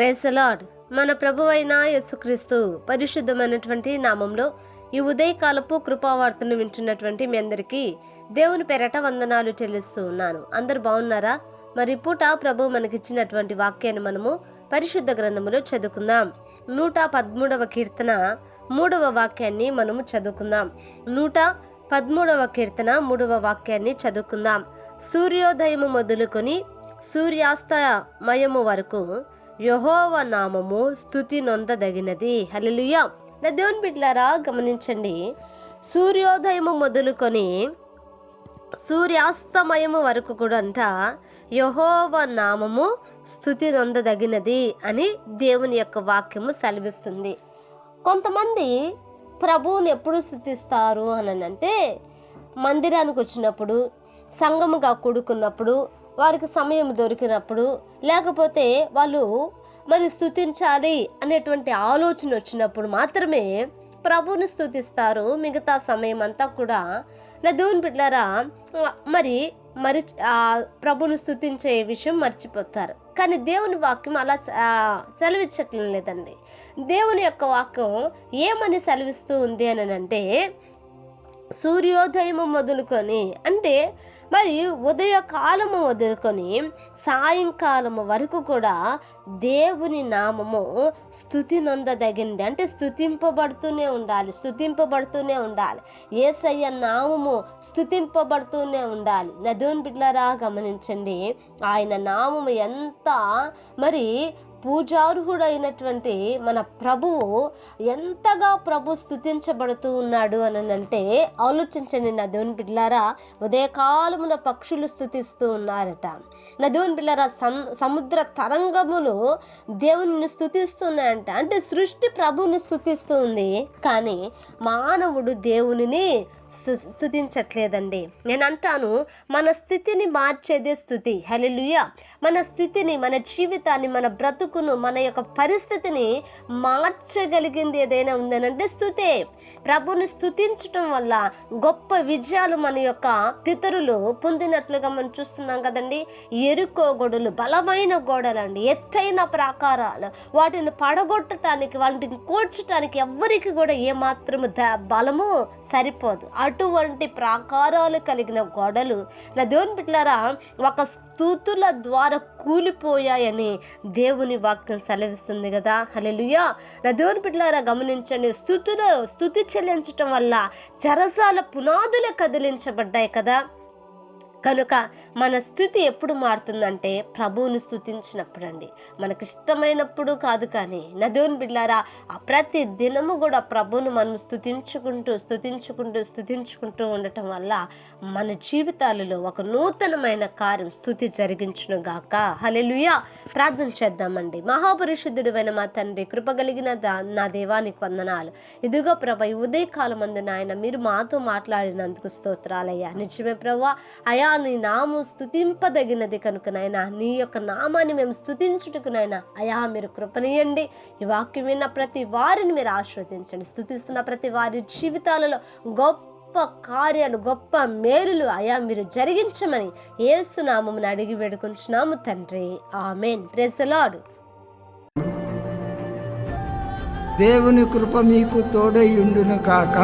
Praise the Lord మన ప్రభు అయిన యేసుక్రీస్తు పరిశుద్ధమైనటువంటి నామంలో ఈ ఉదయకాలపు కృపావార్తను వింటున్నటువంటి మీ అందరికీ దేవుని పెరట వందనాలు చెల్లిస్తూ ఉన్నాను. అందరు బాగున్నారా? మరి పూట ప్రభు మనకిచ్చినటువంటి వాక్యాన్ని మనము పరిశుద్ధ గ్రంథములో చదువుకుందాం. నూట పదమూడవ కీర్తన మూడవ వాక్యాన్ని మనము చదువుకుందాం. నూట పదమూడవ కీర్తన మూడవ వాక్యాన్ని చదువుకుందాం. సూర్యోదయము మొదలుకొని సూర్యాస్తమయము వరకు యహోవ నామము స్థుతి నొందదగినది. హలలుయ నా దేవుని బిడ్లారా గమనించండి. సూర్యోదయము మొదలుకొని సూర్యాస్తమయము వరకు కూడా అంట యహోవ నామము స్థుతి నొందదగినది అని దేవుని యొక్క వాక్యము సెలవిస్తుంది. కొంతమంది ప్రభువుని ఎప్పుడు స్థుతిస్తారు అని అంటే మందిరానికి వచ్చినప్పుడు సంఘముగా కూడుకున్నప్పుడు వారికి సమయం దొరికినప్పుడు లేకపోతే వాళ్ళు మరి స్థుతించాలి అనేటువంటి ఆలోచన వచ్చినప్పుడు మాత్రమే ప్రభువుని స్థుతిస్తారు మిగతా సమయం అంతా కూడా నా దేవుని బిడ్డారా మరి మరి ప్రభుని స్థుతించే విషయం మర్చిపోతారు. కానీ దేవుని వాక్యం అలా సెలవిచ్చట్లేదండి దేవుని యొక్క వాక్యం ఏమని సెలవిస్తూ ఉంది అని అంటే సూర్యోదయము మొదలుకొని అంటే మరి ఉదయకాలము వదులుకొని సాయంకాలము వరకు కూడా దేవుని నామము స్థుతి నొందదగింది. అంటే స్థుతింపబడుతూనే ఉండాలి స్థుతింపబడుతూనే ఉండాలి. ఏసయ్య నామము స్థుతింపబడుతూనే ఉండాలి. నదోన్ బిడ్లరా బిడ్డలారా గమనించండి ఆయన నామము ఎంత మరి పూజార్హుడైనటువంటి మన ప్రభువు ఎంతగా ప్రభు స్థుతించబడుతూ ఉన్నాడు అని అంటే ఆలోచించండి నా దేవుని బిడ్డలారా ఉదయకాలమున పక్షులు స్థుతిస్తూ ఉన్నారట. నా దేవుని బిడ్డలారా సం సముద్ర తరంగములు దేవుని స్థుతిస్తున్నాయంట అంటే సృష్టి ప్రభుని స్థుతిస్తూ ఉంది. కానీ మానవుడు దేవునిని స్థుతించట్లేదండి నేను అంటాను మన స్థితిని మార్చేదే స్థుతి. హలెలుయ మన స్థితిని మన జీవితాన్ని మన బ్రతుకును మన యొక్క పరిస్థితిని మార్చగలిగింది ఏదైనా ఉందనంటే స్థుతే. ప్రభుని స్థుతించటం వల్ల గొప్ప విజయాలు మన యొక్క పితరులు పొందినట్లుగా మనం చూస్తున్నాం కదండి. ఎరుకో గొడవలు బలమైన గోడలండి ఎత్తైన ప్రాకారాలు వాటిని పడగొట్టడానికి వాటిని కూల్చడానికి ఎవ్వరికి కూడా ఏమాత్రము ద బలము సరిపోదు. అటువంటి ప్రాకారాలు కలిగిన గోడలు. నా దేవుని బిడ్డలారా ఒక స్థూతుల ద్వారా కూలిపోయాయని దేవుని వాక్యం సెలవిస్తుంది కదా. హల్లెలూయా. నా దేవుని బిడ్డలారా గమనించండి. స్థుతులు స్థుతి చెల్లించటం వల్ల చరసాల పునాదులు కదిలించబడ్డాయి కదా. కనుక మన స్థుతి ఎప్పుడు మారుతుందంటే ప్రభువును స్థుతించినప్పుడు అండి మనకి ఇష్టమైనప్పుడు కాదు కానీ నా బిళ్ళారా ఆ ప్రతి దినము కూడా ప్రభువును మనం స్థుతించుకుంటూ స్థుతించుకుంటూ స్థుతించుకుంటూ ఉండటం వల్ల మన జీవితాలలో ఒక నూతనమైన కార్యం స్థుతి జరిగించును గాక. హలెలుయా ప్రార్థన చేద్దామండి. మహాపరిశుద్ధుడువైన మా తండ్రి కృపగలిగిన దా నా దేవానికి వందనాలు. ఇదిగో ప్రభ ఈ ఉదయకాలం మందు నాయన మీరు మాతో మాట్లాడినందుకు స్తోత్రాలయ్యా. నిజమే ప్రభా అయా నీ నాము స్థుతింపదగినది కనుక నాయనా. నీ యొక్క నామాన్ని మేము స్థుతించుటకు నాయనా. అయా మీరు కృపనీయండి. ఈ వాక్యం విన్న ప్రతి వారిని మీరు ఆస్వాదించండి స్థుతిస్తున్న ప్రతి వారి జీవితాలలో గొప్ప కార్యాలు గొప్ప మేలులు అయా మీరు జరిగించమని ఏసునామమును అడిగి వేడుకుంటున్నాము తండ్రి. ఆమెన్. ప్రెసలాడు దేవుని కృప మీకు తోడై ఉండును కాక.